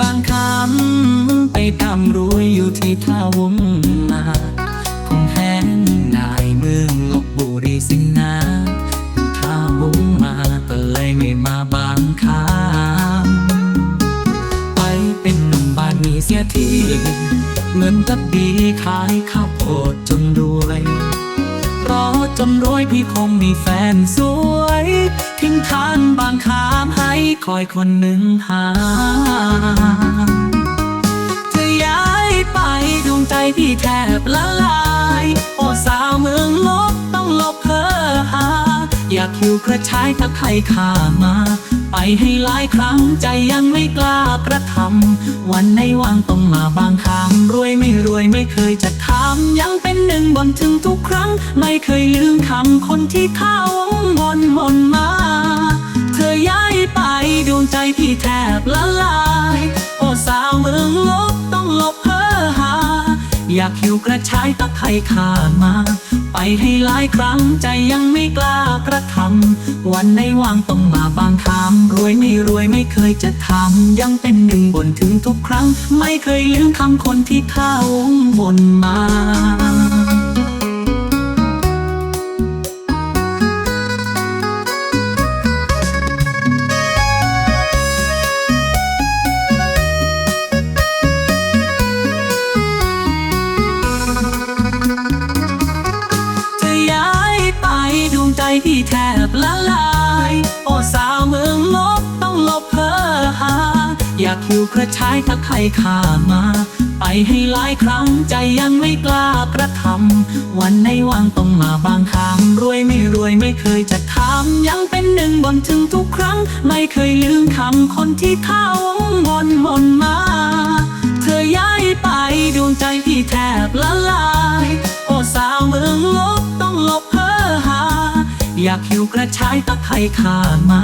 บางคำไปทำรวยอยู่ที่ท่าวงนาคงแห้งนายเมืองลบบุรีสิงนาท่าวงมาก็เลยไม่มาบางคำไปเป็นหนุ่มบ้านมีเสียทีเงินกับดีขายข้าวโพด จนรวยพี่คงมีแฟนสวย ทิ้งทานบางคามให้คอยคนหนึ่งหาจะย้ายไปดวงใจพี่แทบละลาย โอ้สาวเมืองลบต้องลบเธอหา อยากอยู่กระชายถ้าใครข้ามา ไปให้หลายครั้งใจยังไม่กล้ากระทำวันในว่างต้องมาบางคำรวยไม่รวยไม่เคยจะทำยังเป็นหนึ่งบนถึงทุกครั้ง ไม่เคยลืมคำคนที่เข้าวงวนวนมา เธอย้ายไปดวงใจพี่แทบละลายโอ้สาวเมืองลบต้องลบเพ้อหา อยากหิวกระชายตะไคร่ขามา ไปให้หลายครั้งใจยังไม่กล้ากระทำวันในว่างต้องมาบางคำรวยไม่รวยไม่เคยจะทำยังเป็นหนึ่งบนถึงทุกครั้ง ไม่เคยลืมคำคนที่เข้าบนมา ละลาย โอ้สาวเมืองลบต้องลบเพ้อหา อยากอยู่กระชายถ้าใครข้ามา ไปให้หลายครั้งใจยังไม่กล้ากระทำวันในว่างต้องมาบางคำรวยไม่รวยไม่เคยจะทำยังเป็นหนึ่งบนถึงทุกครั้ง ไม่เคยลืมคำคนที่เขา อยากหิวกระชายตะไคร่ขามา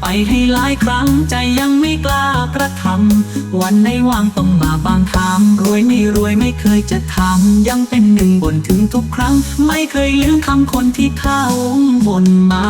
ไปให้หลายครั้งใจยังไม่กล้ากระทำวันในว่างต้องมาบางคำรวยไม่รวยไม่เคยจะทำยังเป็นหนึ่งบนถึงทุกครั้ง ไม่เคยลืมคำคนที่เข้าบนมา